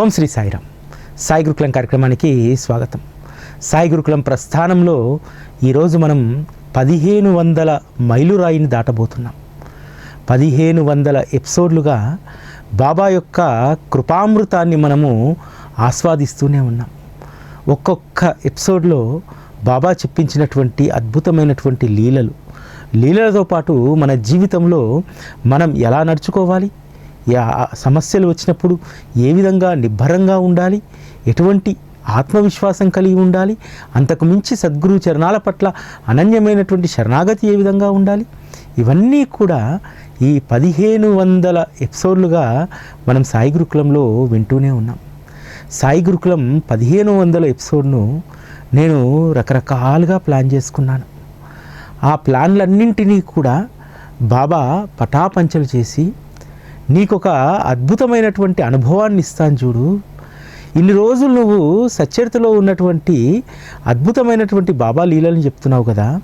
ఓం శ్రీ సాయిరామ్. సాయి గురుకులం కార్యక్రమానికి స్వాగతం. సాయి గురుకులం ప్రస్థానంలో ఈరోజు మనం పదిహేను వందల మైలురాయిని దాటబోతున్నాం. పదిహేను వందల ఎపిసోడ్లుగా బాబా యొక్క కృపామృతాన్ని మనము ఆస్వాదిస్తూనే ఉన్నాం. ఒక్కొక్క ఎపిసోడ్లో బాబా చెప్పించినటువంటి అద్భుతమైనటువంటి లీలలు. లీలలతో పాటు మన జీవితంలో మనం ఎలా నడుచుకోవాలి? సమస్యలు వచ్చినప్పుడు ఏ విధంగా నిబ్బరంగా ఉండాలి? ఎటువంటి ఆత్మవిశ్వాసం కలిగి ఉండాలి? అంతకు మించి సద్గురు చరణాల పట్ల అనన్యమైనటువంటి శరణాగతి ఏ విధంగా ఉండాలి? ఇవన్నీ కూడా ఈ పదిహేను వందల ఎపిసోడ్లుగా మనం సాయి గురుకులంలో వింటూనే ఉన్నాం. సాయి గురుకులం పదిహేను వందల ఎపిసోడ్ను నేను రకరకాలుగా ప్లాన్ చేసుకున్నాను. ఆ ప్లాన్లన్నింటినీ కూడా బాబా పటాపంచలు చేసి నీకొక అద్భుతమైనటువంటి అనుభవాన్ని ఇస్తాను చూడు. ఇన్ని రోజులు నువ్వు సచ్చరితలో ఉన్నటువంటి అద్భుతమైనటువంటి బాబా లీలని చెప్తున్నావు కదా.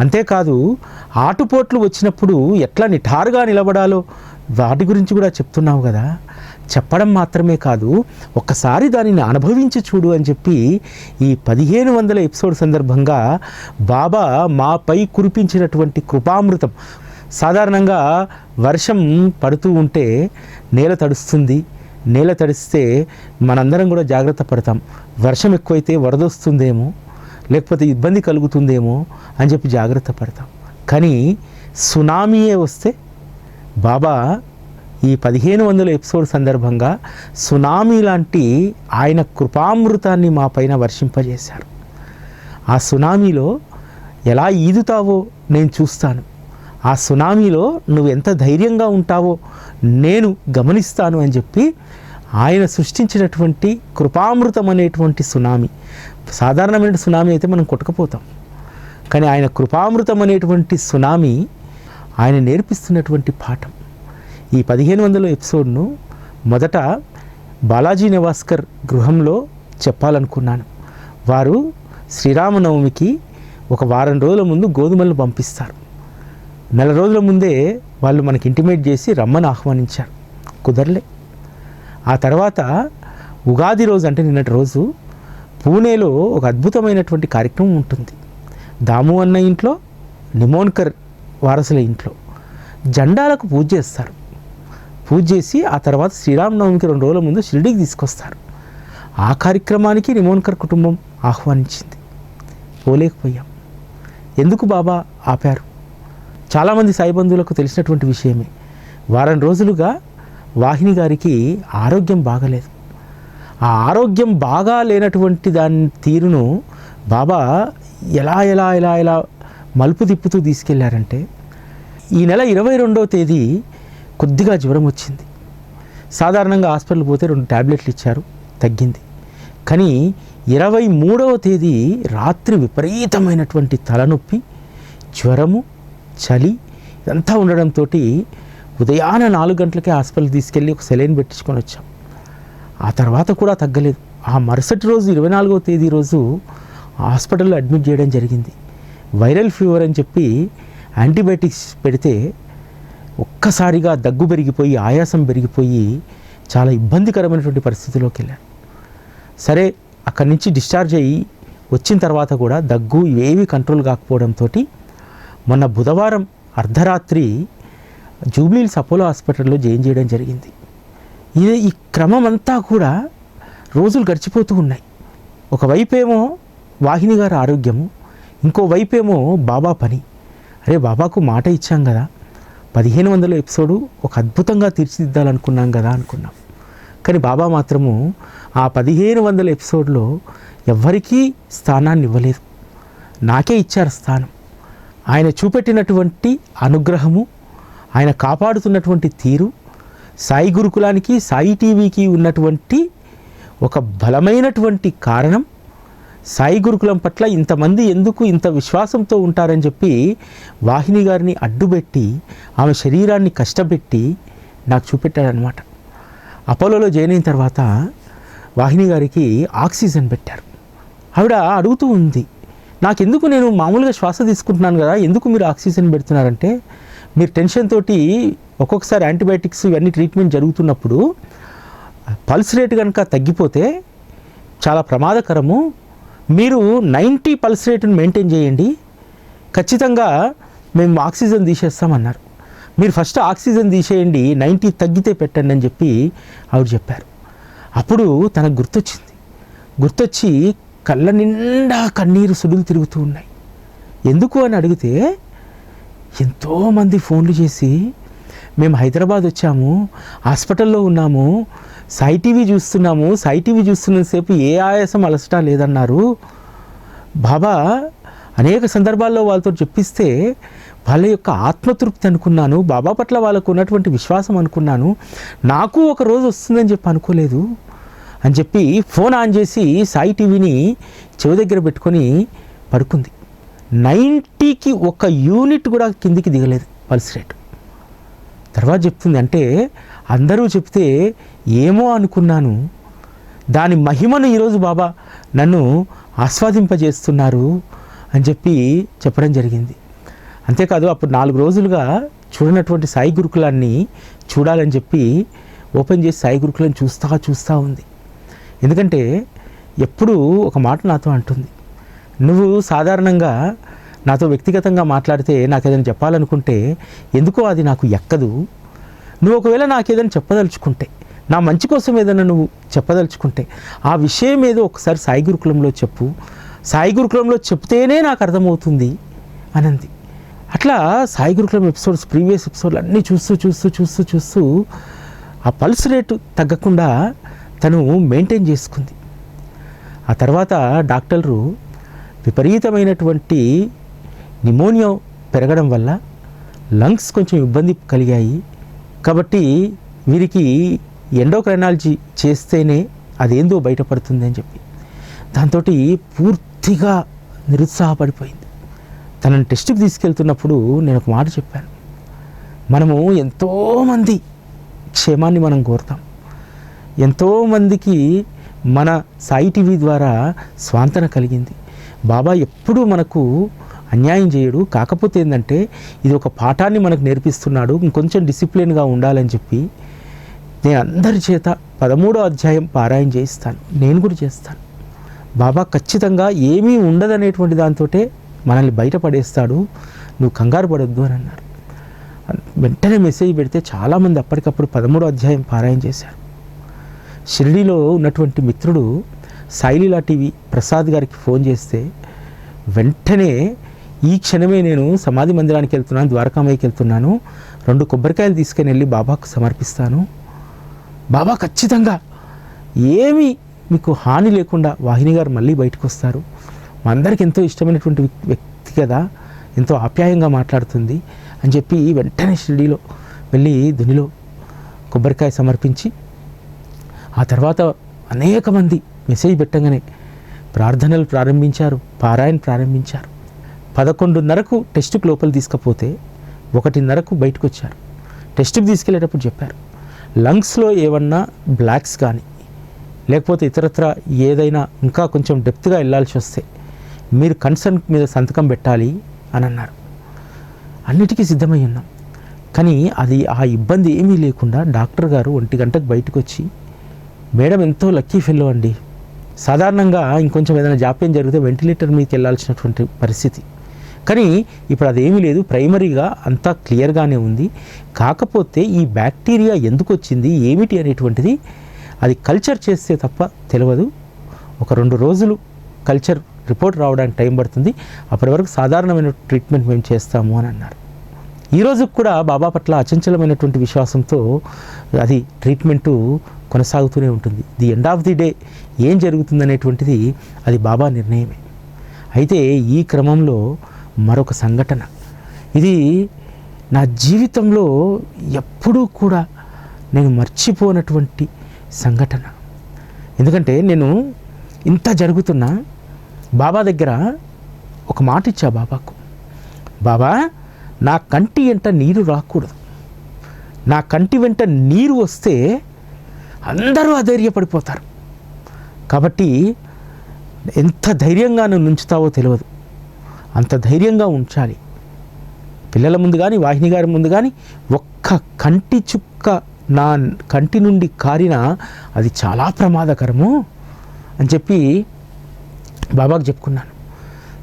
అంతేకాదు ఆటుపోట్లు వచ్చినప్పుడు ఎట్లా నిఠారుగా నిలబడాలో వాటి గురించి కూడా చెప్తున్నావు కదా. చెప్పడం మాత్రమే కాదు ఒక్కసారి దానిని అనుభవించి చూడు అని చెప్పి ఈ పదిహేను వందల ఎపిసోడ్ సందర్భంగా బాబా మాపై కురిపించినటువంటి కృపామృతం సాధారణంగా వర్షం పడుతూ ఉంటే నేల తడుస్తుంది. నేల తడిస్తే మనందరం కూడా జాగ్రత్త పడతాం. వర్షం ఎక్కువైతే వరదొస్తుందేమో లేకపోతే ఇబ్బంది కలుగుతుందేమో అని చెప్పి జాగ్రత్త పడతాం. కానీ సునామీయే వస్తే బాబా ఈ పదిహేను వందల ఎపిసోడ్ సందర్భంగా సునామీ లాంటి ఆయన కృపామృతాన్ని మా పైన వర్షింపజేశారు. ఆ సునామీలో ఎలా ఈదుతావో నేను చూస్తాను. ఆ సునామీలో నువ్వు ఎంత ధైర్యంగా ఉంటావో నేను గమనిస్తాను అని చెప్పి ఆయన సృష్టించినటువంటి కృపామృతం అనేటువంటి సునామీ. సాధారణమైన సునామీ అయితే మనం కొట్టుకుపోతాం. కానీ ఆయన కృపామృతం అనేటువంటి సునామీ ఆయన నేర్పిస్తున్నటువంటి పాఠం. ఈ పదిహేను వందల ఎపిసోడ్ను మొదట బాలాజీ నివాస్కర్ గృహంలో చెప్పాలనుకున్నాను. వారు శ్రీరామనవమికి ఒక వారం రోజుల ముందు గోధుమలను పంపిస్తారు. నెల రోజుల ముందే వాళ్ళు మనకి ఇంటిమేట్ చేసి రమ్మని ఆహ్వానించారు. కుదరలే. ఆ తర్వాత ఉగాది రోజు అంటే నిన్నటి రోజు పూణేలో ఒక అద్భుతమైనటువంటి కార్యక్రమం ఉంటుంది. దాము అన్న ఇంట్లో నిమోన్కర్ వారసుల ఇంట్లో జెండాలకు పూజ చేస్తారు. పూజ చేసి ఆ తర్వాత శ్రీరామనవమికి రెండు రోజుల ముందు షిరిడికి తీసుకొస్తారు. ఆ కార్యక్రమానికి నిమోన్కర్ కుటుంబం ఆహ్వానించింది. పోలేకపోయాం. ఎందుకు బాబా ఆపారు? చాలామంది సాయిబంధువులకు తెలిసినటువంటి విషయమే. వారం రోజులుగా వాహిని గారికి ఆరోగ్యం బాగలేదు. ఆ ఆరోగ్యం బాగా లేనటువంటి దాని తీరును బాబా ఎలా ఎలా ఎలా ఎలా మలుపు తిప్పుతూ తీసుకెళ్ళారంటే ఈ నెల ఇరవై రెండవ తేదీ కొద్దిగా జ్వరం వచ్చింది. సాధారణంగా హాస్పిటల్ పోతే రెండు ట్యాబ్లెట్లు ఇచ్చారు తగ్గింది. కానీ ఇరవై మూడవ తేదీ రాత్రి విపరీతమైనటువంటి తలనొప్పి జ్వరము చలి ఇదంతా ఉండడంతో ఉదయాన నాలుగు గంటలకే హాస్పిటల్ తీసుకెళ్ళి ఒక సెలైన్ పెట్టించుకొని వచ్చాం. ఆ తర్వాత కూడా తగ్గలేదు. ఆ మరుసటి రోజు ఇరవై నాలుగవ తేదీ రోజు హాస్పిటల్లో అడ్మిట్ చేయడం జరిగింది. వైరల్ ఫీవర్ అని చెప్పి యాంటీబయాటిక్స్ పెడితే ఒక్కసారిగా దగ్గు పెరిగిపోయి ఆయాసం పెరిగిపోయి చాలా ఇబ్బందికరమైనటువంటి పరిస్థితిలోకి వెళ్ళాను సరే అక్కడి నుంచి డిశ్చార్జ్ అయ్యి వచ్చిన తర్వాత కూడా దగ్గు ఇవేవి కంట్రోల్ కాకపోవడంతో మొన్న బుధవారం అర్ధరాత్రి జూబ్లీల్స్ అపోలో హాస్పిటల్లో జాయిన్ చేయడం జరిగింది. ఇది ఈ క్రమం అంతా కూడా రోజులు గడిచిపోతూ ఉన్నాయి. ఒకవైపేమో వాహిని గారి ఆరోగ్యము ఇంకోవైపేమో బాబా పని. అరే బాబాకు మాట ఇచ్చాం కదా. పదిహేను వందల ఎపిసోడు ఒక అద్భుతంగా తీర్చిదిద్దాలనుకున్నాం కదా అనుకున్నాం. కానీ బాబా మాత్రము ఆ పదిహేను వందల ఎపిసోడ్లో ఎవ్వరికీ స్థానాన్ని ఇవ్వలేదు నాకే ఇచ్చారు స్థానం. ఆయన చూపెట్టినటువంటి అనుగ్రహము ఆయన కాపాడుతున్నటువంటి తీరు సాయి గురుకులానికి సాయి టీవీకి ఉన్నటువంటి ఒక బలమైనటువంటి కారణం సాయి గురుకులం పట్ల ఇంతమంది ఎందుకు ఇంత విశ్వాసంతో ఉంటారని చెప్పి వాహిని గారిని అడ్డుపెట్టి ఆమె శరీరాన్ని కష్టపెట్టి నాకు చూపెట్టాడనమాట అపోలోలో జాయిన్ అయిన తర్వాత వాహిని గారికి ఆక్సిజన్ పెట్టారు. ఆవిడ అడుగుతూ ఉంది నాకెందుకు నేను మామూలుగా శ్వాస తీసుకుంటున్నాను కదా? ఎందుకు మీరు ఆక్సిజన్ పెడుతున్నారంటే మీరు టెన్షన్ తోటి ఒక్కొక్కసారి యాంటీబయాటిక్స్ ఇవన్నీ ట్రీట్మెంట్ జరుగుతున్నప్పుడు పల్స్ రేట్ కనుక తగ్గిపోతే చాలా ప్రమాదకరము. మీరు నైంటీ పల్స్ రేటును మెయింటైన్ చేయండి. ఖచ్చితంగా మేము ఆక్సిజన్ తీసేస్తామన్నారు. మీరు ఫస్ట్ ఆక్సిజన్ తీసేయండి నైంటీ తగ్గితే పెట్టండి అని చెప్పి ఆవిడ చెప్పారు. అప్పుడు తనకు గుర్తొచ్చింది. గుర్తొచ్చి కళ్ళ నిండా కన్నీరు సుడులు తిరుగుతూ ఉన్నాయి. ఎందుకు అని అడిగితే ఎంతోమంది ఫోన్లు చేసి మేము హైదరాబాద్ వచ్చాము హాస్పిటల్లో ఉన్నాము సాయి టీవీ చూస్తున్నాము సాయి టీవీ చూస్తున్నంతసేపు ఏ ఆయాసం అలసట లేదన్నారు. బాబా అనేక సందర్భాల్లో వాళ్ళతో చెప్పిస్తే వాళ్ళ యొక్క ఆత్మతృప్తి అనుకున్నాను బాబా పట్ల వాళ్ళకు ఉన్నటువంటి విశ్వాసం అనుకున్నాను. నాకు ఒక రోజు వస్తుందని చెప్పి అనుకోలేదు. అని చెప్పి ఫోన్ ఆన్ చేసి సాయి టీవీని చెవి దగ్గర పెట్టుకొని పడుకుంది. నైంటీకి ఒక యూనిట్ కూడా కిందికి దిగలేదు పల్స్ రేట్. తర్వాత చెప్తుంది అంటే అందరూ చెప్తే ఏమో అనుకున్నాను. దాని మహిమను ఈరోజు బాబా నన్ను ఆస్వాదింపజేస్తున్నారు అని చెప్పి చెప్పడం జరిగింది. అంతేకాదు అప్పుడు నాలుగు రోజులుగా చూడనటువంటి సాయి గురుకులాన్ని చూడాలని చెప్పి ఓపెన్ చేసి సాయి గురుకులను చూస్తా చూస్తూ ఉంది. ఎందుకంటే ఎప్పుడు ఒక మాట నాతో అంటుంది. నువ్వు సాధారణంగా నాతో వ్యక్తిగతంగా మాట్లాడితే నాకు ఏదైనా చెప్పాలనుకుంటే ఎందుకో అది నాకు ఎక్కదు. నువ్వు ఒకవేళ నాకు ఏదైనా చెప్పదలుచుకుంటే నా మంచి కోసం ఏదైనా నువ్వు చెప్పదలుచుకుంటే ఆ విషయం ఏదో ఒకసారి సాయి గురుకులంలో చెప్పు. సాయి గురుకులంలో చెప్తేనే నాకు అర్థమవుతుంది అనంది. అట్లా సాయి గురుకులం ఎపిసోడ్స్ ప్రీవియస్ ఎపిసోడ్లు అన్నీ చూస్తూ చూస్తూ చూస్తూ చూస్తూ ఆ పల్స్ రేటు తగ్గకుండా తను మెయింటైన్ చేసుకుంది. ఆ తర్వాత డాక్టర్లు విపరీతమైనటువంటి నిమోనియా పెరగడం వల్ల లంగ్స్ కొంచెం ఇబ్బంది కలిగాయి. కాబట్టి వీరికి ఎండోక్రైనాలజీ చేస్తేనే అదేందో బయటపడుతుంది అని చెప్పి. దాంతో పూర్తిగా నిరుత్సాహపడిపోయింది. తనని టెస్ట్కి తీసుకెళ్తున్నప్పుడు నేను ఒక మాట చెప్పాను. మనము ఎంతోమంది క్షేమాన్ని మనం కోరుతాం. ఎంతోమందికి మన సాయి టీవీ ద్వారా స్వాంతన కలిగింది. బాబా ఎప్పుడూ మనకు అన్యాయం చేయడు. కాకపోతే ఏంటంటే ఇది ఒక పాఠాన్ని మనకు నేర్పిస్తున్నాడు. ఇంకొంచెం డిసిప్లిన్గా ఉండాలని చెప్పి నేను అందరి చేత పదమూడో అధ్యాయం పారాయణ చేయిస్తాను. నేను కూడా చేస్తాను. బాబా ఖచ్చితంగా ఏమీ ఉండదనేటువంటి దాంతో మనల్ని బయటపడేస్తాడు. నువ్వు కంగారు పడొద్దు అని అన్నారు వెంటనే మెసేజ్ పెడితే చాలామంది అప్పటికప్పుడు పదమూడో అధ్యాయం పారాయణ చేశారు. షిరిడీలో ఉన్నటువంటి మిత్రుడు సాయిలీలా టీవీ ప్రసాద్ గారికి ఫోన్ చేస్తే వెంటనే ఈ క్షణమే నేను సమాధి మందిరానికి వెళ్తున్నాను ద్వారకామయ్యకి వెళ్తున్నాను. రెండు కొబ్బరికాయలు తీసుకుని వెళ్ళి బాబాకు సమర్పిస్తాను. బాబా ఖచ్చితంగా. ఏమీ మీకు హాని లేకుండా వాహిని గారు మళ్ళీ బయటకు వస్తారు. మా అందరికి ఎంతో ఇష్టమైనటువంటి వ్యక్తి కదా ఎంతో ఆప్యాయంగా మాట్లాడుతుంది అని చెప్పి వెంటనే షిరిడీలో వెళ్ళి దునిలో కొబ్బరికాయ సమర్పించి ఆ తర్వాత అనేక మంది మెసేజ్ పెట్టగానే ప్రార్థనలు ప్రారంభించారు పారాయణ ప్రారంభించారు. పదకొండున్నరకు టెస్టుకు లోపల తీసుకపోతే ఒకటిన్నరకు బయటకు వచ్చారు టెస్టుకు తీసుకెళ్ళేటప్పుడు చెప్పారు లంగ్స్లో ఏమన్నా బ్లాక్స్ కానీ లేకపోతే ఇతరత్ర ఏదైనా ఇంకా కొంచెం డెప్త్గా వెళ్ళాల్సి వస్తే మీరు కన్సర్న్ మీద సంతకం పెట్టాలి అని అన్నారు. అన్నిటికీ సిద్ధమై ఉన్నాం. కానీ అది ఆ ఇబ్బంది ఏమీ లేకుండా డాక్టర్ గారు ఒంటి గంటకు బయటకు వచ్చి మేడం ఎంతో లక్కీ ఫెల్లో అండి. సాధారణంగా ఇంకొంచెం ఏదైనా జాప్యం జరిగితే వెంటిలేటర్ మీదకి వెళ్ళాల్సినటువంటి పరిస్థితి. కానీ ఇప్పుడు అదేమీ లేదు. ప్రైమరీగా అంతా క్లియర్గానే ఉంది. కాకపోతే ఈ బ్యాక్టీరియా ఎందుకు వచ్చింది? ఏమిటి అనేటువంటిది అది కల్చర్ చేస్తే తప్ప తెలియదు ఒక రెండు రోజులు కల్చర్ రిపోర్ట్ రావడానికి టైం పడుతుంది. అప్పటి వరకు సాధారణమైన ట్రీట్మెంట్ మేము చేస్తాము అని అన్నారు. ఈ కూడా బాబా పట్ల అచంచలమైనటువంటి విశ్వాసంతో అది ట్రీట్మెంటు కొనసాగుతూనే ఉంటుంది. The end of the day ఏం జరుగుతుందనేటువంటిది అది బాబా నిర్ణయమే. అయితే ఈ క్రమంలో మరొక సంఘటన. ఇది నా జీవితంలో ఎప్పుడూ కూడా నేను మర్చిపోనటువంటి సంఘటన. ఎందుకంటే నేను ఇంత జరుగుతున్నా బాబా దగ్గర ఒక మాట ఇచ్చా బాబాకు? బాబా నా కంటి వెంట నీరు రాకూడదు. నా కంటి వెంట నీరు వస్తే అందరూ అధైర్యపడిపోతారు. కాబట్టి ఎంత ధైర్యంగా నువ్వు ఉంచుతావో తెలియదు. అంత ధైర్యంగా ఉంచాలి. పిల్లల ముందు కానీ వాహిని గారి ముందు కానీ ఒక్క కంటి చుక్క నా కంటి నుండి కారిన అది చాలా ప్రమాదకరము అని చెప్పి బాబాకు చెప్పుకున్నాను.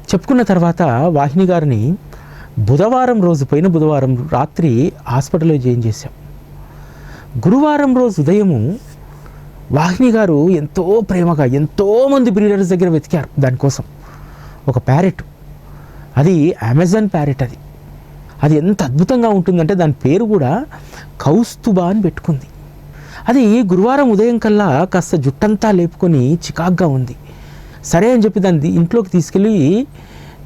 చెప్పుకున్న తర్వాత వాహిని గారిని బుధవారం రోజు పోయిన బుధవారం రాత్రి హాస్పిటల్లో జాయిన్ చేశాం. గురువారం రోజు ఉదయము వాహిని గారు ఎంతో ప్రేమగా ఎంతోమంది బ్రీడర్స్ దగ్గర వెతికారు దానికోసం. ఒక ప్యారెట్. అది అమెజాన్ ప్యారెట్ అది. అది ఎంత అద్భుతంగా ఉంటుందంటే దాని పేరు కూడా కౌస్తుబా అని పెట్టుకుంది. అది గురువారం ఉదయం కల్లా కాస్త జుట్టంతా లేపుకొని చికాగ్గా ఉంది. సరే అని చెప్పి దాన్ని ఇంట్లోకి తీసుకెళ్ళి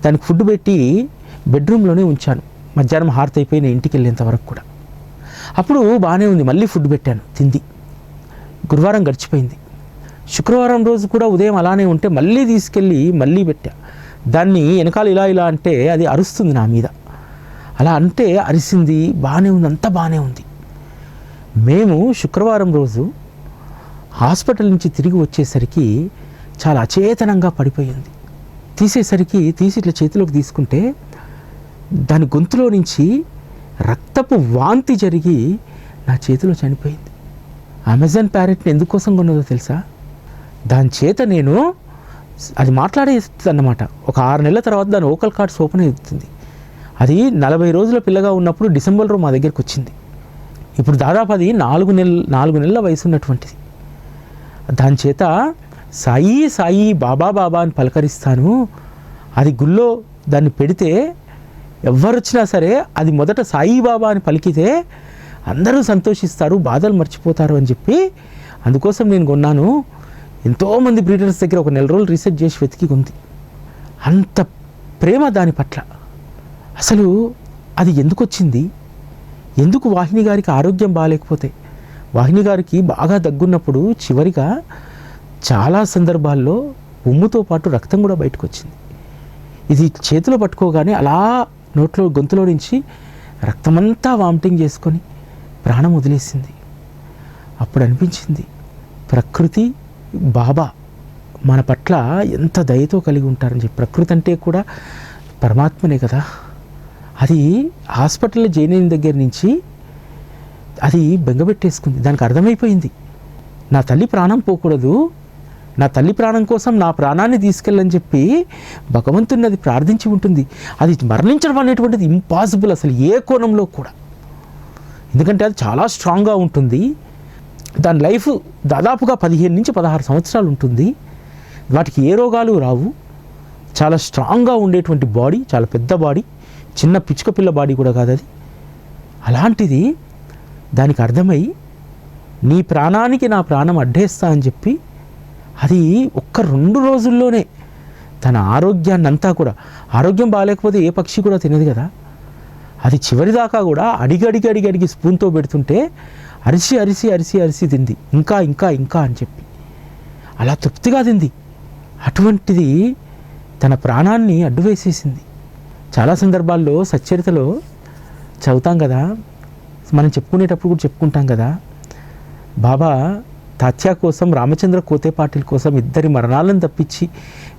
దానికి ఫుడ్ పెట్టి బెడ్రూమ్లోనే ఉంచాను. మధ్యాహ్నం హారతి అయిపోయి నేను ఇంటికి వెళ్ళేంత వరకు కూడా. అప్పుడు బాగానే ఉంది మళ్ళీ ఫుడ్ పెట్టాను తింది. గురువారం గడిచిపోయింది. శుక్రవారం రోజు కూడా ఉదయం అలానే ఉంటే మళ్ళీ తీసుకెళ్ళి మళ్ళీ పెట్టా. దాన్ని వెనకాల ఇలా ఇలా అంటే అది అరుస్తుంది నా మీద. అలా అంటే అరిసింది బాగానే ఉంది అంతా బాగానే ఉంది. మేము శుక్రవారం రోజు హాస్పిటల్ నుంచి తిరిగి వచ్చేసరికి చాలా అచేతనంగా పడిపోయింది. తీసేసరికి తీసి ఇట్లా చేతిలోకి తీసుకుంటే దాని గొంతులో నుంచి రక్తపు వాంతి జరిగి నా చేతిలో చనిపోయింది. అమెజాన్ ప్యారెట్ని ఎందుకోసం కొన్నదో తెలుసా? దాని చేత నేను అది మాట్లాడేస్తుంది అన్నమాట ఒక ఆరు నెలల తర్వాత దాని ఓకల్ కార్డ్స్ ఓపెన్ అవుతుంది అది నలభై రోజుల పిల్లగా ఉన్నప్పుడు డిసెంబర్లో మా దగ్గరికి వచ్చింది. ఇప్పుడు దాదాపు అది నాలుగు నెల నాలుగు నెలల వయసు ఉన్నటువంటిది. దాని చేత సాయి సాయి బాబా బాబా అని పలకరిస్తాను. అది గుళ్ళో దాన్ని పెడితే ఎవరు వచ్చినా సరే అది మొదట సాయిబాబా అని పలికితే అందరూ సంతోషిస్తారు బాధలు మర్చిపోతారు అని చెప్పి అందుకోసం నేను కొన్నాను. ఎంతోమంది బ్రీడర్స్ దగ్గర ఒక నెల రోజులు రీసెర్చ్ చేసి వెతికి ఉంది అంత ప్రేమ దాని పట్ల. అసలు అది ఎందుకు వచ్చింది? ఎందుకు వాహిని గారికి ఆరోగ్యం బాగాలేకపోతే? వాహిని గారికి బాగా దగ్గున్నప్పుడు చివరిగా చాలా సందర్భాల్లో ఉమ్ముతో పాటు రక్తం కూడా బయటకు వచ్చింది. ఇది చేతిలో పట్టుకోగానే అలా నోట్లో గొంతులో నుంచి రక్తమంతా వామిటింగ్ చేసుకొని ప్రాణం వదిలేసింది. అప్పుడు అనిపించింది ప్రకృతి బాబా మన పట్ల ఎంత దయతో కలిగి ఉంటారని చెప్పి. ప్రకృతి అంటే కూడా పరమాత్మనే కదా. అది హాస్పిటల్లో జైనేని దగ్గర నుంచి అది బెంగబెట్టేసుకుంది దానికి అర్థమైపోయింది. నా తల్లి ప్రాణం పోకూడదు నా తల్లి ప్రాణం కోసం నా ప్రాణాన్ని తీసుకెళ్ళని చెప్పి భగవంతుని అది ప్రార్థించి ఉంటుంది. అది మరణించడం అనేటువంటిది ఇంపాసిబుల్ అసలు ఏ కోణంలో కూడా. ఎందుకంటే అది చాలా స్ట్రాంగ్గా ఉంటుంది. దాని లైఫ్ దాదాపుగా పదిహేను నుంచి పదహారు సంవత్సరాలు ఉంటుంది. వాటికి ఏ రోగాలు రావు. చాలా స్ట్రాంగ్గా ఉండేటువంటి బాడీ చాలా పెద్ద బాడీ చిన్న పిచ్చుక పిల్ల బాడీ కూడా కాదు అది. అలాంటిది దానికి అర్థమై నీ ప్రాణానికి నా ప్రాణం అడ్డేస్తా అని చెప్పి అది ఒక్క రెండు రోజుల్లోనే తన ఆరోగ్యాన్ని అంతా కూడా. ఆరోగ్యం బాగాలేకపోతే ఏ పక్షి కూడా తినదు కదా. అది చివరిదాకా కూడా అడిగి అడిగి అడిగి అడిగి స్పూన్తో పెడుతుంటే అరిసి అరిసి అరిసి అరిసి తింది. ఇంకా ఇంకా ఇంకా అని చెప్పి. అలా తృప్తిగా తింది. అటువంటిది తన ప్రాణాన్ని అడ్డు వేసేసింది చాలా సందర్భాల్లో సచ్చరితలో చదువుతాం కదా. మనం చెప్పుకునేటప్పుడు కూడా చెప్పుకుంటాం కదా. బాబా తాత్యా కోసం రామచంద్ర కోతే పాటిల్ కోసం ఇద్దరి మరణాలను తప్పించి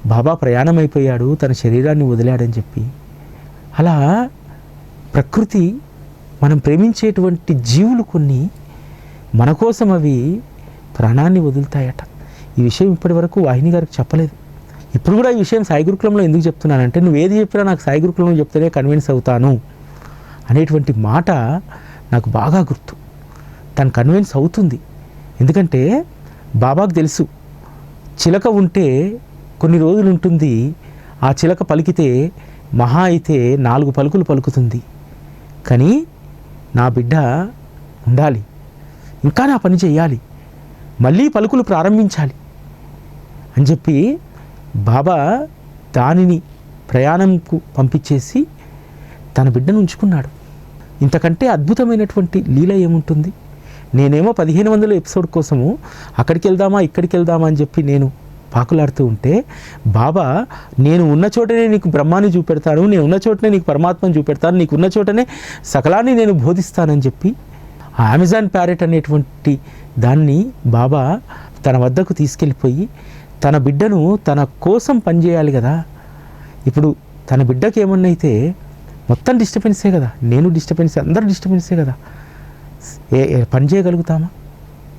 బాబా ప్రయాణం అయిపోయాడు తన శరీరాన్ని వదిలాడని చెప్పి. అలా ప్రకృతి మనం ప్రేమించేటువంటి జీవులు కొన్ని మన కోసం అవి ప్రాణాన్ని వదులుతాయట. ఈ విషయం ఇప్పటి వరకు వాహిని గారికి చెప్పలేదు. ఇప్పుడు కూడా ఈ విషయం సాయి గురుకులంలో ఎందుకు చెప్తున్నానంటే నువ్వు ఏది చెప్పినా నాకు సాయి గురుకులంలో చెప్తేనే కన్విన్స్ అవుతాను అనేటువంటి మాట నాకు బాగా గుర్తు. తను కన్విన్స్ అవుతుంది. ఎందుకంటే బాబాకు తెలుసు చిలక ఉంటే కొన్ని రోజులు ఉంటుంది ఆ చిలక పలికితే మహా అయితే నాలుగు పలుకులు పలుకుతుంది. కానీ నా బిడ్డ ఉండాలి ఇంకా నా పని చేయాలి మళ్ళీ పలుకులు ప్రారంభించాలి అని చెప్పి బాబా దానిని ప్రయాణంకు పంపించేసి తన బిడ్డను ఉంచుకున్నాడు. ఇంతకంటే అద్భుతమైనటువంటి లీల ఏముంటుంది? నేనేమో పదిహేను వందల ఎపిసోడ్ కోసము అక్కడికి వెళ్దామా ఇక్కడికి వెళ్దామా అని చెప్పి నేను పాకులాడుతూ ఉంటే బాబా నేను ఉన్న చోటనే నీకు బ్రహ్మాన్ని చూపెడతాను నేను ఉన్న చోటనే నీకు పరమాత్మని చూపెడతాను నీకు ఉన్న చోటనే సకలాన్ని నేను బోధిస్తానని చెప్పి ఆ అమెజాన్ ప్యారెట్ అనేటువంటి దాన్ని బాబా తన వద్దకు తీసుకెళ్ళిపోయి తన బిడ్డను తన కోసం పనిచేయాలి కదా. ఇప్పుడు తన బిడ్డకి ఏమన్నైతే మొత్తం డిస్టర్బెన్సే కదా నేను డిస్టర్బెన్స్ అందరూ డిస్టర్బెన్సే కదా. ఏ పని చేయగలుగుతామా?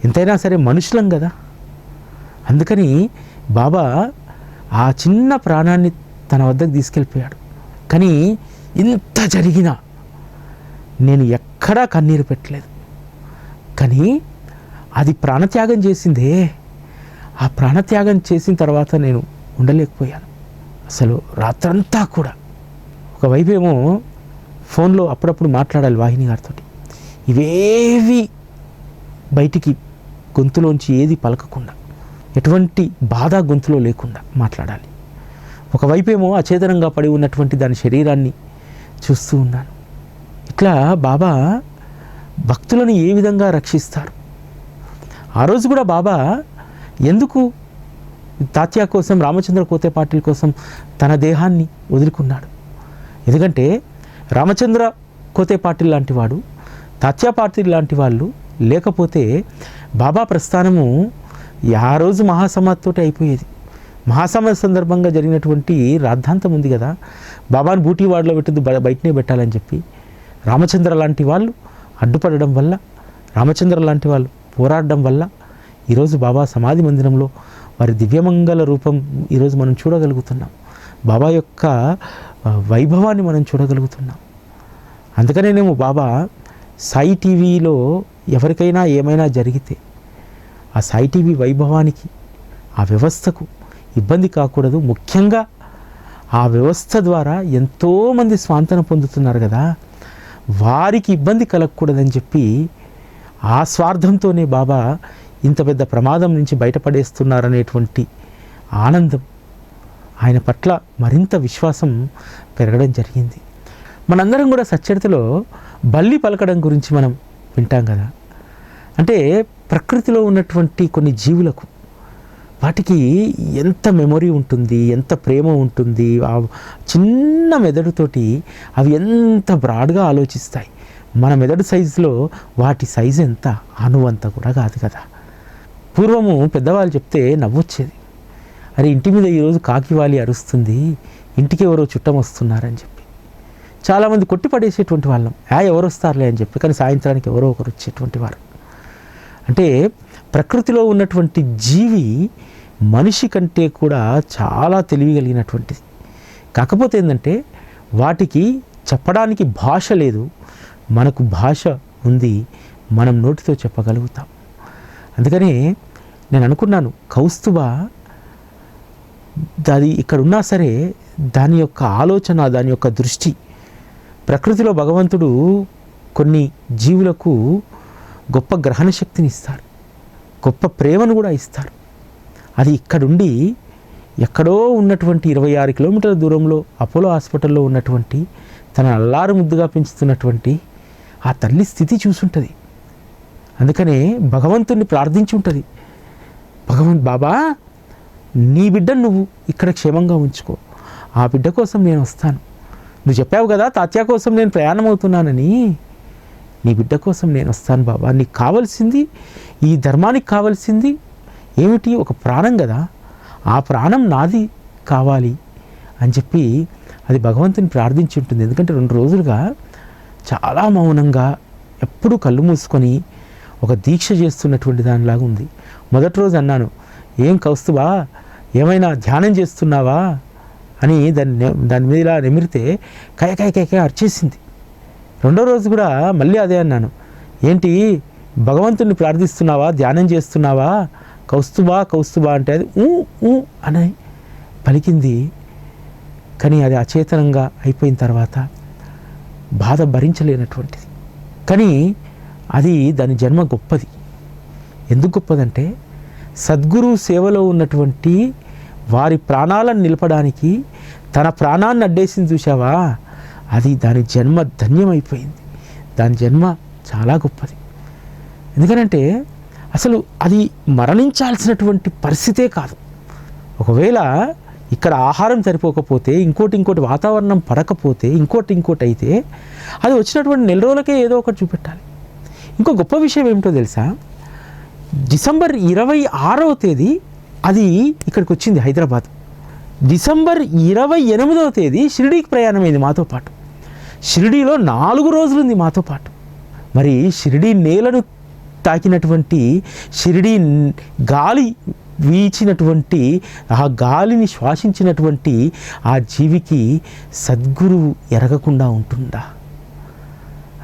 ఎంతైనా సరే మనుషులం కదా. అందుకని బాబా ఆ చిన్న ప్రాణాన్ని తన వద్దకు తీసుకెళ్ళిపోయాడు. కానీ ఇంత జరిగినా నేను ఎక్కడా కన్నీరు పెట్టలేదు. కానీ అది ప్రాణత్యాగం చేసిందే. ఆ ప్రాణత్యాగం చేసిన తర్వాత నేను ఉండలేకపోయాను. అసలు రాత్రంతా కూడా. ఒకవైపు ఏమో ఫోన్లో అప్పుడప్పుడు మాట్లాడాలి వాహిని గారితో ఇవేవి బయటికి గొంతులోంచి ఏది పలకకుండా ఎటువంటి బాధ గొంతులో లేకుండా మాట్లాడాలి. ఒకవైపేమో అచేతనంగా పడి ఉన్నటువంటి దాని శరీరాన్ని చూస్తూ ఉన్నాను. ఇట్లా బాబా భక్తులను ఏ విధంగా రక్షిస్తారు? ఆ రోజు కూడా బాబా ఎందుకు తాత్యా కోసం రామచంద్ర కోతే పాటిల్ కోసం తన దేహాన్ని వదులుకున్నాడు? ఎందుకంటే రామచంద్ర కోతే పాటిల్ లాంటి వాడు తాత్యాపార్తి లాంటి వాళ్ళు లేకపోతే బాబా ప్రస్థానము ఆ రోజు మహాసమాధితోటి అయిపోయేది. మహాసమాధి సందర్భంగా జరిగినటువంటి రాద్ధాంతం ఉంది కదా బాబాను బూటీ వాడిలో పెట్టద్దు బయటనే పెట్టాలని చెప్పి రామచంద్ర లాంటి వాళ్ళు అడ్డుపడడం వల్ల రామచంద్ర లాంటి వాళ్ళు పోరాడడం వల్ల ఈరోజు బాబా సమాధి మందిరంలో వారి దివ్యమంగళ రూపం ఈరోజు మనం చూడగలుగుతున్నాం. బాబా యొక్క వైభవాన్ని మనం చూడగలుగుతున్నాం. అందుకనేనేమో బాబా సాయి టీవీలో ఎవరికైనా ఏమైనా జరిగితే ఆ సాయి టీవీ వైభవానికి ఆ వ్యవస్థకు ఇబ్బంది కాకూడదు. ముఖ్యంగా ఆ వ్యవస్థ ద్వారా ఎంతోమంది స్వాంతన పొందుతున్నారు కదా. వారికి ఇబ్బంది కలగకూడదని చెప్పి ఆ స్వార్థంతోనే బాబా ఇంత పెద్ద ప్రమాదం నుంచి బయటపడేస్తున్నారనేటువంటి ఆనందం ఆయన పట్ల మరింత విశ్వాసం పెరగడం జరిగింది. మనందరం కూడా సచ్చరితలో బల్లి పలకడం గురించి మనం వింటాం కదా. అంటే ప్రకృతిలో ఉన్నటువంటి కొన్ని జీవులకు వాటికి ఎంత మెమొరీ ఉంటుంది ఎంత ప్రేమ ఉంటుంది ఆ చిన్న మెదడుతోటి అవి ఎంత బ్రాడ్గా ఆలోచిస్తాయి. మన మెదడు సైజులో వాటి సైజు ఎంత? అనువంత కూడా కాదు కదా. పూర్వము పెద్దవాళ్ళు చెప్తే నవ్వొచ్చేది. అరే ఇంటి మీద ఈరోజు కాకివాలి అరుస్తుంది ఇంటికి ఎవరో చుట్టం వస్తున్నారని చెప్పి. చాలామంది కొట్టిపడేసేటువంటి వాళ్ళం. ఆ ఎవరు వస్తారులే అని చెప్పి. కానీ సాయంత్రానికి ఎవరో ఒకరు వచ్చేటువంటి వారు. అంటే ప్రకృతిలో ఉన్నటువంటి జీవి మనిషి కంటే కూడా చాలా తెలివి కలిగినటువంటిది కాకపోతే ఏంటంటే వాటికి చెప్పడానికి భాష లేదు. మనకు భాష ఉంది. మనం నోటితో చెప్పగలుగుతాం. అందుకనే నేను అనుకున్నాను కౌస్తుభ దాది ఇక్కడ ఉన్నా సరే దాని యొక్క ఆలోచన దాని యొక్క దృష్టి ప్రకృతిలో భగవంతుడు కొన్ని జీవులకు గొప్ప గ్రహణ శక్తిని ఇస్తారు గొప్ప ప్రేమను కూడా ఇస్తారు అది ఇక్కడుండి ఎక్కడో ఉన్నటువంటి ఇరవై ఆరు కిలోమీటర్ల దూరంలో అపోలో హాస్పిటల్లో ఉన్నటువంటి తన అల్లారు ముద్దుగా పెంచుతున్నటువంటి ఆ తల్లి స్థితి చూసుంటుంది. అందుకనే భగవంతుణ్ణి ప్రార్థించి ఉంటుంది. భగవంత్ బాబా నీ బిడ్డను నువ్వు ఇక్కడ క్షేమంగా ఉంచుకో. ఆ బిడ్డ కోసం నేను వస్తాను. నువ్వు చెప్పావు కదా తాత్యా కోసం నేను ప్రయాణం అవుతున్నానని నీ బిడ్డ కోసం నేను వస్తాను బాబా. నీకు కావాల్సింది ఈ ధర్మానికి కావాల్సింది ఏమిటి? ఒక ప్రాణం కదా. ఆ ప్రాణం నాది కావాలి అని చెప్పి అది భగవంతుని ప్రార్థించి ఉంటుంది. ఎందుకంటే రెండు రోజులుగా చాలా మౌనంగా ఎప్పుడూ కళ్ళు మూసుకొని ఒక దీక్ష చేస్తున్నటువంటి దానిలాగా ఉంది. మొదటి రోజు అన్నాను ఏం కౌస్తువా ఏమైనా ధ్యానం చేస్తున్నావా? అని దాన్ని దాని మీద ఇలా నిమిరితే కయ కయ కయ కయ అర్చేసింది. రెండో రోజు కూడా మళ్ళీ అదే అన్నాను. ఏంటి? భగవంతుని ప్రార్థిస్తున్నావా? ధ్యానం చేస్తున్నావా? కౌస్తుబా కౌస్తుబా అంటే అది ఊ ఊ అని పలికింది. కానీ అది అచేతనంగా అయిపోయిన తర్వాత బాధ భరించలేనటువంటిది. కానీ అది దాని జన్మ గొప్పది. ఎందుకు గొప్పదంటే సద్గురు సేవలో ఉన్నటువంటి వారి ప్రాణాలను నిలపడానికి తన ప్రాణాన్ని అడ్డేసింది చూసావా అది దాని జన్మ ధన్యమైపోయింది. దాని జన్మ చాలా గొప్పది. ఎందుకనంటే అసలు అది మరణించాల్సినటువంటి పరిస్థితే కాదు. ఒకవేళ ఇక్కడ ఆహారం సరిపోకపోతే ఇంకోటి ఇంకోటి వాతావరణం పడకపోతే ఇంకోటి ఇంకోటి అయితే అది వచ్చినటువంటి నెల రోజులకే ఏదో ఒకటి చూపెట్టాలి. ఇంకో గొప్ప విషయం ఏమిటో తెలుసా? డిసెంబర్ ఇరవై ఆరవ తేదీ అది ఇక్కడికి వచ్చింది హైదరాబాద్. డిసెంబర్ ఇరవై ఎనిమిదవ తేదీ షిరిడీకి ప్రయాణమైంది మాతో పాటు. షిరిడీలో నాలుగు రోజులు ఉంది మాతో పాటు. మరి షిరిడీ నేలను తాకినటువంటి షిరిడీ గాలి వీచినటువంటి ఆ గాలిని శ్వాసించినటువంటి ఆ జీవికి సద్గురువు ఎరగకుండా ఉంటుందా?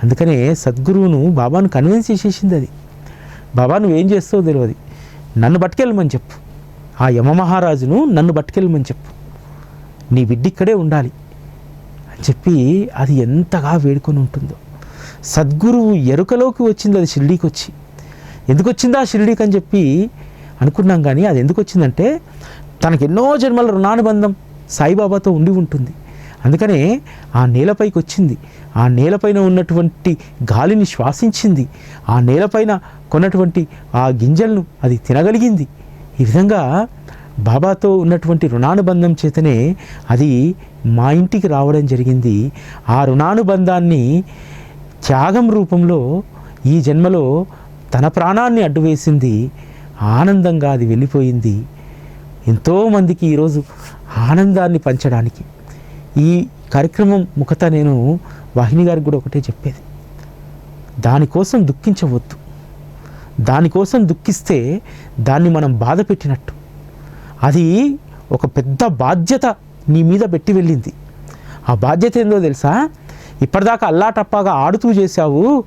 అందుకనే సద్గురువును బాబాను కన్విన్స్ చేసేసింది అది. బాబా నువ్వేం చేస్తావు తెలియదు నన్ను పట్టుకెళ్ళమని చెప్పు. ఆ యమమహారాజును నన్ను పట్టుకెళ్ళమని చెప్పు. నీ బిడ్డ ఇక్కడే ఉండాలి అని చెప్పి అది ఎంతగా వేడుకొని ఉంటుందో. సద్గురువు ఎరుకలోకి వచ్చింది అది షిరిడీకి వచ్చి ఎందుకు వచ్చిందా షిరిడీకి అని చెప్పి అనుకున్నాం కానీ అది ఎందుకు వచ్చిందంటే తనకి ఎన్నో జన్మల రుణానుబంధం సాయిబాబాతో ఉండి ఉంటుంది. అందుకనే ఆ నేలపైకి వచ్చింది. ఆ నేలపైన ఉన్నటువంటి గాలిని శ్వాసించింది. ఆ నేలపైన కొన్నటువంటి ఆ గింజలను అది తినగలిగింది. ఈ విధంగా బాబాతో ఉన్నటువంటి రుణానుబంధం చేతనే అది మా ఇంటికి రావడం జరిగింది. ఆ రుణానుబంధాన్ని త్యాగం రూపంలో ఈ జన్మలో తన ప్రాణాన్ని అడ్డువేసింది. ఆనందంగా అది వెళ్ళిపోయింది. ఎంతోమందికి ఈరోజు ఆనందాన్ని పంచడానికి. ఈ కార్యక్రమం ముఖత నేను వాహిని గారికి కూడా ఒకటే చెప్పేది. దానికోసం దుఃఖించవద్దు. దానికోసం దుఃఖిస్తే దాన్ని మనం బాధ పెట్టినట్టు. అది ఒక పెద్ద బాధ్యత నీ మీద పెట్టి వెళ్ళింది. ఆ బాధ్యత ఏందో తెలుసా? ఇప్పటిదాకా అల్లాటప్పాగా ఆడుతూ చేశావు.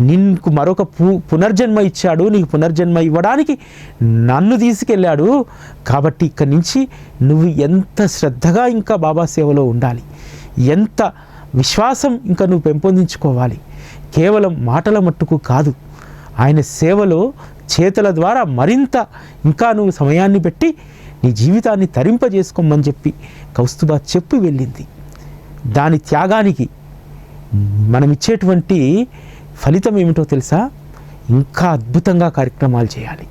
నీకు మరొక పు పునర్జన్మ ఇచ్చాడు. నీకు పునర్జన్మ ఇవ్వడానికి నన్ను తీసుకెళ్ళాడు. కాబట్టి ఇక్కడి నుంచి నువ్వు ఎంత శ్రద్ధగా ఇంకా బాబా సేవలో ఉండాలి. ఎంత విశ్వాసం ఇంకా నువ్వు పెంపొందించుకోవాలి. కేవలం మాటల మట్టుకు కాదు. ఆయన సేవలో చేతుల ద్వారా మరింత ఇంకా నువ్వు సమయాన్ని పెట్టి నీ జీవితాన్ని తరింపజేసుకోమని చెప్పి కౌస్తుబా చెప్పి వెళ్ళింది. దాని త్యాగానికి మనం ఇచ్చేటువంటి ఫలితం ఏమిటో తెలుసా? ఇంకా అద్భుతంగా కార్యక్రమాలు చేయాలి.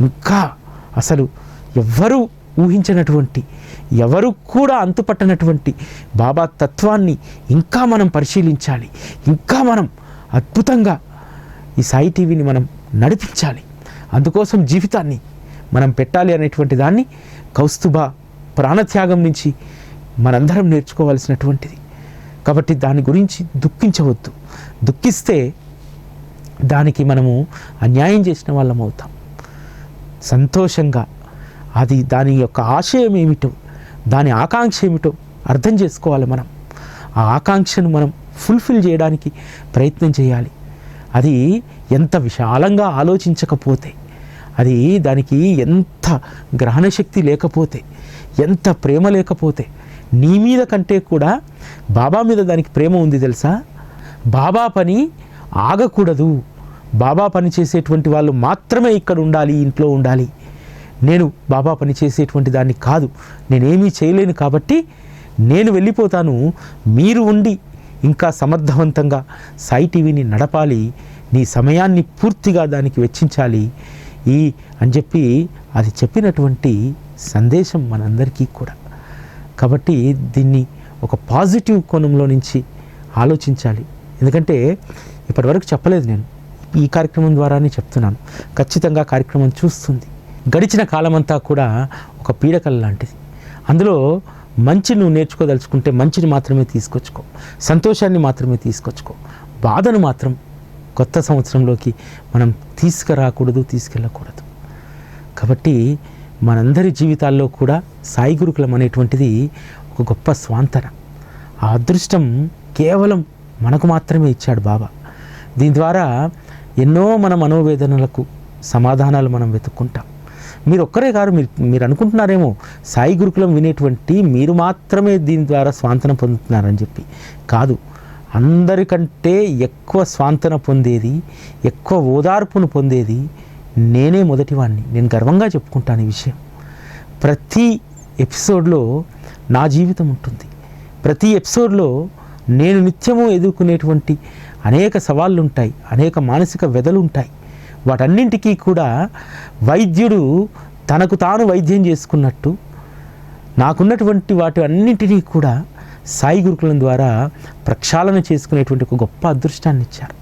ఇంకా అసలు ఎవ్వరూ ఊహించినటువంటి ఎవరు కూడా అంతుపట్టనటువంటి బాబా తత్వాన్ని ఇంకా మనం పరిశీలించాలి. ఇంకా మనం అద్భుతంగా ఈ సాయి టీవీని మనం నడిపించాలి. అందుకోసం జీవితాన్ని మనం పెట్టాలి అనేటువంటి దాన్ని కౌస్తుభ ప్రాణత్యాగం నుంచి మనందరం నేర్చుకోవాల్సినటువంటిది. కాబట్టి దాని గురించి దుఃఖించవద్దు. దుఃఖిస్తే దానికి మనము అన్యాయం చేసిన వాళ్ళం అవుతాం. సంతోషంగా అది దాని యొక్క ఆశయం ఏమిటో దాని ఆకాంక్ష ఏమిటో అర్థం చేసుకోవాలి మనం. ఆ ఆకాంక్షను మనం ఫుల్ఫిల్ చేయడానికి ప్రయత్నం చేయాలి. అది ఎంత విశాలంగా ఆలోచించకపోతే అది దానికి ఎంత గ్రహణశక్తి లేకపోతే ఎంత ప్రేమ లేకపోతే నీ మీద కంటే కూడా బాబా మీద దానికి ప్రేమ ఉంది తెలుసా? బాబా పని ఆగకూడదు. బాబా పని చేసేటువంటి వాళ్ళు మాత్రమే ఇక్కడ ఉండాలి ఇంట్లో ఉండాలి. నేను బాబా పని చేసేటువంటి దాన్ని కాదు నేనేమీ చేయలేను కాబట్టి నేను వెళ్ళిపోతాను. మీరు ఉండి ఇంకా సమర్థవంతంగా సాయి టీవీని నడపాలి నీ సమయాన్ని పూర్తిగా దానికి వెచ్చించాలి. ఈ అని చెప్పి అది చెప్పినటువంటి సందేశం మనందరికీ కూడా. కాబట్టి దీన్ని ఒక పాజిటివ్ కోణంలో నుంచి ఆలోచించాలి. ఎందుకంటే ఇప్పటివరకు చెప్పలేదు నేను. ఈ కార్యక్రమం ద్వారానే చెప్తున్నాను. ఖచ్చితంగా కార్యక్రమం చూస్తుంది. గడిచిన కాలమంతా కూడా ఒక పీడకల లాంటిది అందులో మంచి నువ్వు నేర్చుకోదలుచుకుంటే మంచిని మాత్రమే తీసుకొచ్చుకో. సంతోషాన్ని మాత్రమే తీసుకొచ్చుకో. బాధను మాత్రం కొత్త సంవత్సరంలోకి మనం తీసుకురాకూడదు తీసుకెళ్ళకూడదు. కాబట్టి మనందరి జీవితాల్లో కూడా సాయి గురుకులం అనేటువంటిది ఒక గొప్ప స్వాంతన. ఆ అదృష్టం కేవలం మనకు మాత్రమే ఇచ్చాడు బాబా. దీని ద్వారా ఎన్నో మన మనోవేదనలకు సమాధానాలు మనం వెతుక్కుంటాం. మీరు ఒక్కరే కాదు మీరు మీరు అనుకుంటున్నారేమో సాయి గురుకులం వినేటువంటి మీరు మాత్రమే దీని ద్వారా స్వాంతన పొందుతున్నారని చెప్పి. కాదు అందరికంటే ఎక్కువ స్వాంతన పొందేది ఎక్కువ ఓదార్పును పొందేది నేనే మొదటివాడిని నేను గర్వంగా చెప్పుకుంటాను ఈ విషయం. ప్రతి ఎపిసోడ్లో నా జీవితం ఉంటుంది. ప్రతి ఎపిసోడ్లో నేను నిత్యము ఎదుర్కొనేటువంటి అనేక సవాళ్ళు ఉంటాయి అనేక మానసిక వ్యధలు ఉంటాయి వాటన్నింటికీ కూడా వైద్యుడు తనకు తాను వైద్యం చేసుకున్నట్టు నాకున్నటువంటి వాటి అన్నింటినీ కూడా సాయి గురుకులం ద్వారా ప్రక్షాళన చేసుకునేటువంటి ఒక గొప్ప అదృష్టాన్ని ఇచ్చారు.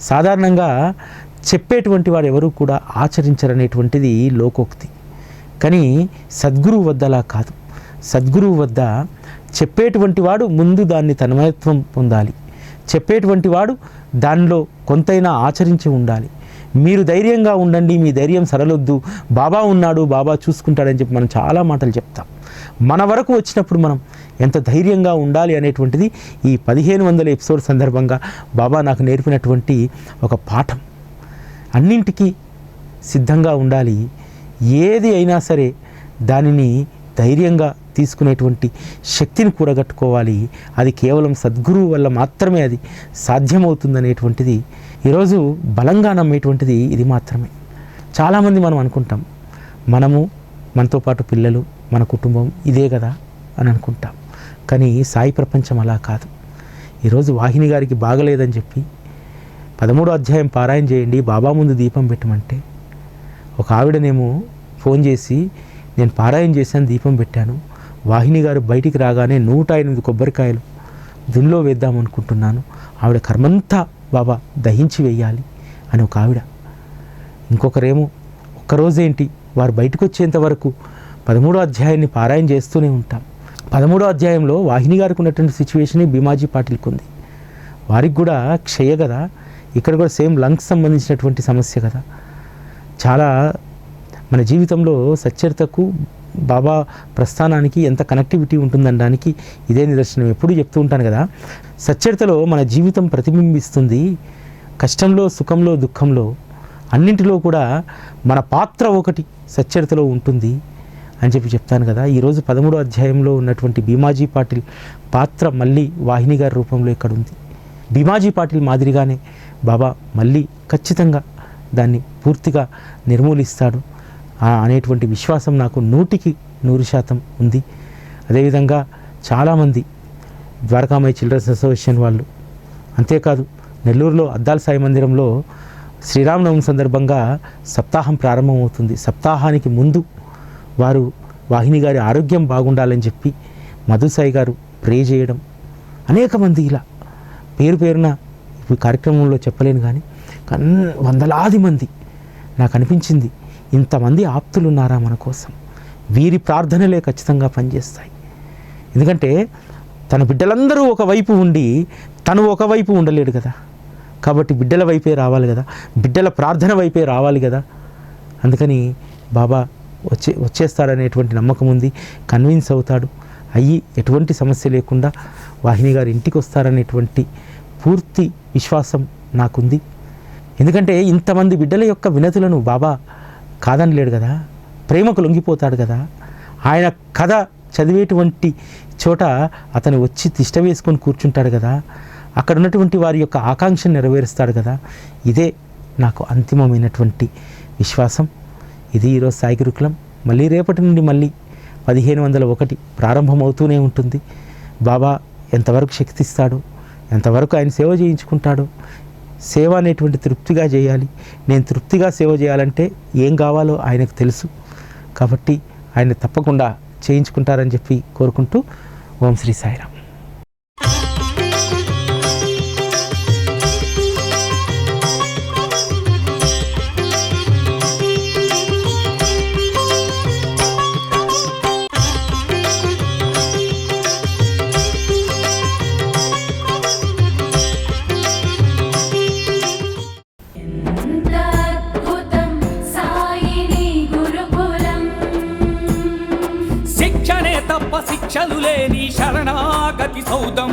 సాధారణంగా చెప్పేటువంటి వాడు ఎవరు కూడా ఆచరించరనేటువంటిది లోకోక్తి. కానీ సద్గురువు వద్ద అలా కాదు. సద్గురువు వద్ద చెప్పేటువంటి వాడు ముందు దాన్ని తన్మయత్వం పొందాలి. చెప్పేటువంటి వాడు దానిలో కొంతైనా ఆచరించి ఉండాలి. మీరు ధైర్యంగా ఉండండి మీ ధైర్యం సరలొద్దు. బాబా ఉన్నాడు బాబా చూసుకుంటాడని చెప్పి మనం చాలా మాటలు చెప్తాం. మన వరకు వచ్చినప్పుడు మనం ఎంత ధైర్యంగా ఉండాలి అనేటువంటిది ఈ పదిహేను వందల ఎపిసోడ్ సందర్భంగా బాబా నాకు నేర్పినటువంటి ఒక పాఠం. అన్నింటికీ సిద్ధంగా ఉండాలి. ఏది అయినా సరే దానిని ధైర్యంగా తీసుకునేటువంటి శక్తిని కూడగట్టుకోవాలి అది కేవలం సద్గురువు వల్ల మాత్రమే అది సాధ్యమవుతుందనేటువంటిది ఈరోజు బలంగా నమ్మేటువంటిది ఇది మాత్రమే. చాలామంది మనం అనుకుంటాం మనము మనతో పాటు పిల్లలు మన కుటుంబం ఇదే కదా అని అనుకుంటాం. కానీ సాయి ప్రపంచం అలా కాదు. ఈరోజు వాహిని గారికి బాగలేదని చెప్పి పదమూడో అధ్యాయం పారాయణ చేయండి బాబా ముందు దీపం పెట్టమంటే. ఒక ఆవిడనేమో ఫోన్ చేసి నేను పారాయణ చేశాను దీపం పెట్టాను. వాహిని గారు బయటికి రాగానే నూట ఎనిమిది కొబ్బరికాయలు దున్లో వేద్దాం అనుకుంటున్నాను. ఆవిడ కర్మంతా బాబా దహించి వేయాలి అని ఒక ఆవిడ. ఇంకొకరేమో ఒక్కరోజేంటి వారు బయటకు వచ్చేంత వరకు పదమూడో అధ్యాయాన్ని పారాయణ చేస్తూనే ఉంటాం. పదమూడో అధ్యాయంలో వాహిని గారికి ఉన్నటువంటి సిచ్యువేషన్ భీమాజీ పాటిల్కి ఉంది వారికి కూడా క్షయ కదా ఇక్కడ కూడా సేమ్ లంగ్స్ సంబంధించినటువంటి సమస్య కదా చాలా మన జీవితంలో సచ్చరితకు బాబా ప్రస్థానానికి ఎంత కనెక్టివిటీ ఉంటుందనడానికి ఇదే నిదర్శనం. ఎప్పుడు చెప్తూ ఉంటాను కదా సచ్చరితలో మన జీవితం ప్రతిబింబిస్తుంది. కష్టంలో సుఖంలో దుఃఖంలో అన్నింటిలో కూడా మన పాత్ర ఒకటి సచ్చరితలో ఉంటుంది అని చెప్పి చెప్తాను కదా. ఈరోజు పదమూడో అధ్యాయంలో ఉన్నటువంటి భీమాజీ పాటిల్ పాత్ర మళ్ళీ వాహిని గారి రూపంలో ఇక్కడ ఉంది. భీమాజీ పాటిల్ మాదిరిగానే బాబా మళ్ళీ ఖచ్చితంగా దాన్ని పూర్తిగా నిర్మూలిస్తాడు. అనేటువంటి విశ్వాసం నాకు నూటికి నూరు శాతం ఉంది. అదేవిధంగా చాలామంది ద్వారకామయ్య చిల్డ్రన్స్ అసోసియేషన్ వాళ్ళు అంతేకాదు నెల్లూరులో అద్దాల సాయి మందిరంలో శ్రీరామనవమి సందర్భంగా సప్తాహం ప్రారంభమవుతుంది. సప్తాహానికి ముందు వారు వాహిని గారి ఆరోగ్యం బాగుండాలని చెప్పి మధుసాయి గారు ప్రే చేయడం. అనేక మంది ఇలా పేరు పేరున ఈ కార్యక్రమంలో చెప్పలేను కానీ కన్ వందలాది మంది నాకు అనిపించింది. ఇంతమంది ఆప్తులు ఉన్నారా మన కోసం? వీరి ప్రార్థనలే ఖచ్చితంగా పనిచేస్తాయి. ఎందుకంటే తన బిడ్డలందరూ ఒకవైపు ఉండి తను ఒకవైపు ఉండలేడు కదా. కాబట్టి బిడ్డల వైపే రావాలి కదా. బిడ్డల ప్రార్థన వైపే రావాలి కదా. అందుకని బాబా వచ్చే వచ్చేస్తాడనేటువంటి నమ్మకం ఉంది. కన్విన్స్ అవుతాడు. అయ్యి ఎటువంటి సమస్య లేకుండా వాహిని గారు ఇంటికి వస్తారనేటువంటి పూర్తి విశ్వాసం నాకుంది. ఎందుకంటే ఇంతమంది బిడ్డల యొక్క వినతులను బాబా కాదని లేడు కదా. ప్రేమకు లొంగిపోతాడు కదా. ఆయన కథ చదివేటువంటి చోట అతను వచ్చి తిష్ట వేసుకొని కూర్చుంటాడు కదా. అక్కడ ఉన్నటువంటి వారి యొక్క ఆకాంక్షను నెరవేరుస్తాడు కదా. ఇదే నాకు అంతిమమైనటువంటి విశ్వాసం. ఇది ఈరోజు సాయి గురుకులం. మళ్ళీ రేపటి నుండి మళ్ళీ పదిహేను వందల ఒకటి ప్రారంభమవుతూనే ఉంటుంది. బాబా ఎంతవరకు శక్తిస్తాడు? ఎంతవరకు ఆయన సేవ చేయించుకుంటాడో? సేవ అనేటువంటి తృప్తిగా చేయాలి. నేను తృప్తిగా సేవ చేయాలంటే ఏం కావాలో ఆయనకు తెలుసు. కాబట్టి ఆయన తప్పకుండా చేయించుకుంటారని చెప్పి కోరుకుంటూ ఓం శ్రీ సాయిరామ్. నీ శరణాగతి సౌదం.